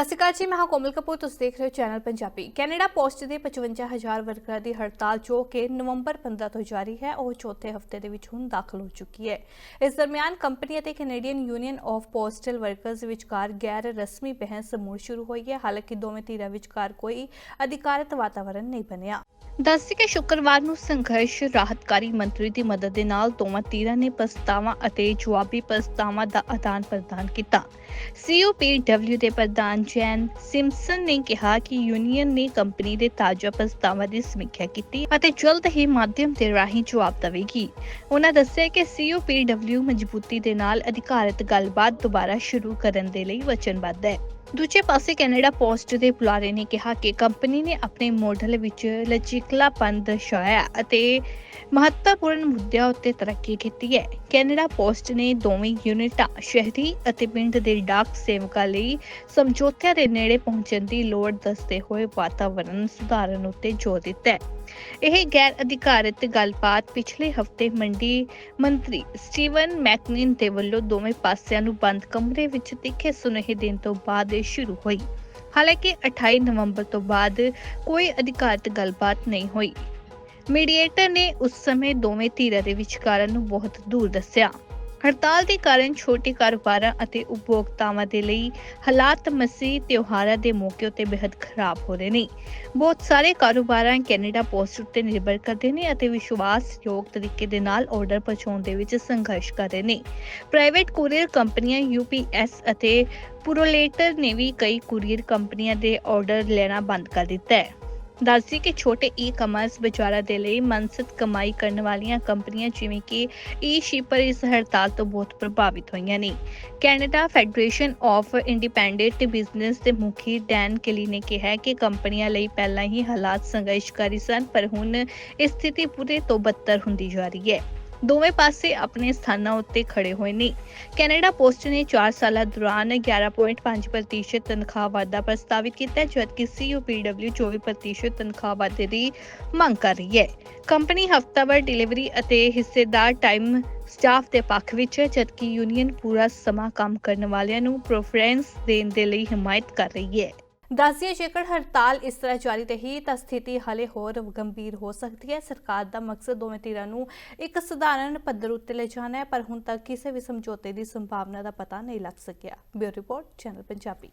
ਸਤਿ ਸ਼੍ਰੀ ਅਕਾਲ ਜੀ, ਮੈਂ ਹਾਂ ਕੋਮਲ ਕਪੂਰ, ਤੁਸੀਂ ਦੇਖ ਰਹੇ ਹੋ ਚੈਨਲ ਪੰਜਾਬੀ। ਕੈਨੇਡਾ ਪੋਸਟ ਦੇ 55000 ਵਰਕਰਾਂ ਦੀ ਹੜਤਾਲ ਜੋ ਕਿ ਨਵੰਬਰ 15 ਤੋਂ ਜਾਰੀ ਹੈ, ਉਹ ਚੌਥੇ ਹਫ਼ਤੇ ਦੇ ਵਿੱਚ ਹੁਣ ਦਾਖਲ ਹੋ ਚੁੱਕੀ ਹੈ। ਇਸ ਦਰਮਿਆਨ ਕੰਪਨੀ ਅਤੇ Canadian union of postal workers ਵਿਚਕਾਰ ਗੈਰ ਰਸਮੀ ਬਹਿਸ ਮੁੜ ਸ਼ੁਰੂ ਹੋਈ ਹੈ। ਹਾਲਾਂਕਿ ਦੋਵੇਂ ਧਿਰਾਂ ਵਿਚਕਾਰ ਕੋਈ ਅਧਿਕਾਰਤ ਵਾਤਾਵਰਣ ਨਹੀਂ ਬਣਿਆ। ਦੱਸੀ ਕਿ ਸ਼ੁੱਕਰਵਾਰ ਨੂੰ ਸੰਘਰਸ਼ ਰਾਹਤਕਾਰੀ ਮੰਤਰੀ ਦੀ ਮਦਦ ਦੇ ਨਾਲ ਦੋਵਾਂ ਧਿਰਾਂ ਨੇ ਪ੍ਰਸਤਾਵਾਂ ਅਤੇ ਜਵਾਬੀ ਪ੍ਰਸਤਾਵਾਂ ਦਾ ਆਦਾਨ ਪ੍ਰਦਾਨ ਕੀਤਾ ਸੀਓਪੀਡਬਲਿਊ ਦੇ ਪ੍ਰਧਾਨ ਜੈਨ ਸਿੰਪਸਨ ਨੇ ਕਿਹਾ ਕਿ ਯੂਨੀਅਨ ਨੇ ਕੰਪਨੀ ਦੇ ਤਾਜ਼ਾ ਪ੍ਰਸਤਾਵਾਂ ਦੀ ਸਮੀਖਿਆ ਕੀਤੀ ਅਤੇ ਜਲਦ ਹੀ ਮਾਧਿਅਮ ਦੇ ਰਾਹੀਂ ਜਵਾਬ ਦੇਵੇਗੀ। ਉਹਨਾਂ ਦੱਸਿਆ ਕਿ ਸੀਓਪੀਡਬਲਿਊ ਮਜ਼ਬੂਤੀ ਦੇ ਨਾਲ ਅਧਿਕਾਰਤ ਗੱਲਬਾਤ ਦੁਬਾਰਾ ਸ਼ੁਰੂ ਕਰਨ ਦੇ ਲਈ ਵਚਨਬੱਧ ਹੈ। ਦੂਜੇ ਪਾਸੇ ਕੈਨੇਡਾ ਪੋਸਟ ਦੇ ਬੁਲਾਰੇ ਨੇ ਕਿਹਾ ਕਿ ਕੰਪਨੀ ਨੇ ਆਪਣੇ ਮਾਡਲ ਵਿੱਚ ਲਚੀਕਲਾਪਨ ਦਰਸਾਇਆ ਅਤੇ ਮਹੱਤਵਪੂਰਨ ਮੁੱਦਿਆਂ ਉੱਤੇ ਤਰੱਕੀ ਕੀਤੀ ਹੈ। ਕੈਨੇਡਾ ਪੋਸਟ ਨੇ ਦੋਵੇਂ ਯੂਨਿਟਾਂ, ਸ਼ਹਿਰੀ ਅਤੇ ਪਿੰਡ ਦੇ ਡਾਕ ਸੇਵਕਾਂ ਲਈ ਸਮਝੌਤਿਆਂ ਦੇ ਨੇੜੇ ਪਹੁੰਚਣ ਦੀ ਲੋੜ ਦੱਸਦੇ ਹੋਏ ਵਾਤਾਵਰਣ ਸੁਧਾਰਨ ਉੱਤੇ ਜ਼ੋਰ ਦਿੱਤਾ ਹੈ। ਇਹ ਗੈਰ ਅਧਿਕਾਰਤ ਗੱਲਬਾਤ ਪਿਛਲੇ ਹਫ਼ਤੇ ਮੰਡੀ ਮੰਤਰੀ ਸਟੀਵਨ ਮੈਕਨਿਨ ਦੇ ਵੱਲੋਂ ਦੋਵੇਂ ਪਾਸਿਆਂ ਨੂੰ ਬੰਦ ਕਮਰੇ ਵਿੱਚ ਤਿੱਖੇ ਸੁਨੇਹੇ ਦੇਣ ਤੋਂ ਬਾਅਦ ਸ਼ੁਰੂ ਹੋਈ। ਹਾਲਾਂਕਿ 28 ਨਵੰਬਰ ਤੋਂ ਬਾਅਦ ਕੋਈ ਅਧਿਕਾਰਤ ਗੱਲਬਾਤ ਨਹੀਂ ਹੋਈ। ਮੀਡੀਏਟਰ ਨੇ ਉਸ ਸਮੇਂ ਦੋਵੇਂ ਧਿਰਾਂ ਦੇ ਵਿਚਕਾਰ ਨੂੰ ਬਹੁਤ ਦੂਰ ਦੱਸਿਆ। ਹੜਤਾਲ ਦੇ ਕਾਰਨ ਛੋਟੇ ਕਾਰੋਬਾਰਾਂ ਅਤੇ ਉਪਭੋਗਤਾਵਾਂ ਦੇ ਲਈ ਹਾਲਾਤ ਮਸੀਹ ਤਿਉਹਾਰਾਂ ਦੇ ਮੌਕੇ ਉੱਤੇ ਬੇहद ਖਰਾਬ ਹੋ ਰਹੇ ਨੇ। ਬਹੁਤ ਸਾਰੇ ਕਾਰੋਬਾਰਾਂ ਕੈਨੇਡਾ ਪੋਸਟ ਉੱਤੇ ਨਿਰਭਰ ਕਰਦੇ ਨੇ ਅਤੇ ਵਿਸ਼ਵਾਸਯੋਗ ਤਰੀਕੇ ਦੇ ਨਾਲ ਆਰਡਰ ਪਹੁੰਚਾਉਣ ਦੇ ਵਿੱਚ ਸੰਘਰਸ਼ ਕਰ ਰਹੇ ਨੇ। ਪ੍ਰਾਈਵੇਟ ਕੁਰੀਅਰ ਕੰਪਨੀਆਂ UPS ਅਤੇ ਪੁਰੋਲੇਟਰ ਨੇ ਵੀ ਕਈ ਕੁਰੀਅਰ ਕੰਪਨੀਆਂ ਦੇ ਆਰਡਰ ਲੈਣਾ ਬੰਦ ਕਰ ਦਿੱਤਾ ਹੈ। ਦੱਸਦੀ ਕਿ ਛੋਟੇ ਈ-ਕਮਰਸ ਬਾਜ਼ਾਰਾਂ ਦੇ ਲਈ ਮਨਸਦ ਕਮਾਈ ਕਰਨ ਵਾਲੀਆਂ ਕੰਪਨੀਆਂ ਜਿਵੇਂ ਕਿ ਈ-ਸ਼ਿਪਰ ਇਸ ਹੜਤਾਲ ਤੋਂ ਬਹੁਤ ਪ੍ਰਭਾਵਿਤ ਹੋਈਆਂ ਨੇ। Canada federation of independent business ਦੇ ਮੁਖੀ ਡੈਨ ਕਲੀ ਨੇ ਕਿਹਾ ਕਿ ਕੰਪਨੀਆਂ ਲਈ ਪਹਿਲਾਂ ਹੀ ਹਾਲਾਤ ਸੰਘਰਸ਼ਕਾਰੀ ਸਨ, ਪਰ ਹੁਣ ਇਹ ਸਥਿਤੀ ਪੂਰੇ ਤੋਂ ਬੱਤਰ ਹੁੰਦੀ ਜਾ ਰਹੀ ਹੈ। ਦੋਵੇਂ ਪਾਸੇ ਆਪਣੇ ਸਥਾਨਾਂ ਉੱਤੇ ਖੜੇ ਹੋਏ ਨੇ। ਕੈਨੇਡਾ ਪੋਸਟ ਨੇ 4 ਸਾਲਾਂ ਦੌਰਾਨ 11.5% ਤਨਖਾਹ ਵਾਧਾ ਪ੍ਰਸਤਾਵਿਤ ਕੀਤਾ, ਜਦਕਿ CUPW 24% ਤਨਖਾਹ ਵਾਧੇ ਦੀ ਮੰਗ ਕਰ ਰਹੀ ਹੈ। ਕੰਪਨੀ ਹਫ਼ਤਾਵਾਰ ਡਿਲੀਵਰੀ ਅਤੇ ਹਿੱਸੇਦਾਰ ਟਾਈਮ ਸਟਾਫ ਦੇ ਪੱਖ ਵਿੱਚ ਹੈ ਜਦਕਿ ਯੂਨੀਅਨ ਪੂਰਾ ਸਮਾਂ ਕੰਮ ਕਰਨ ਵਾਲਿਆਂ ਨੂੰ ਪ੍ਰੈਫਰੈਂਸ ਦੇਣ ਦੇ ਲਈ ਹਮਾਇਤ ਕਰ ਰਹੀ ਹੈ। ਦੱਸਿਏ ਜੇਕਰ ਹੜਤਾਲ ਇਸ ਤਰ੍ਹਾਂ ਜਾਰੀ ਰਹੀ ਤਾਂ ਸਥਿਤੀ ਹਾਲੇ ਹੋਰ ਗੰਭੀਰ ਹੋ ਸਕਦੀ ਹੈ। ਸਰਕਾਰ ਦਾ ਮਕਸਦ ਦੋਵੇਂ ਧਿਰਾਂ ਨੂੰ ਇੱਕ ਸਧਾਰਨ ਪੱਧਰ ਉੱਤੇ ਲੈ ਜਾਣਾ ਹੈ, ਪਰ ਹੁਣ ਤੱਕ ਕਿਸੇ ਵੀ ਸਮਝੌਤੇ ਦੀ ਸੰਭਾਵਨਾ ਦਾ ਪਤਾ ਨਹੀਂ ਲੱਗ ਸਕਿਆ। Bureau report, channel Punjabi.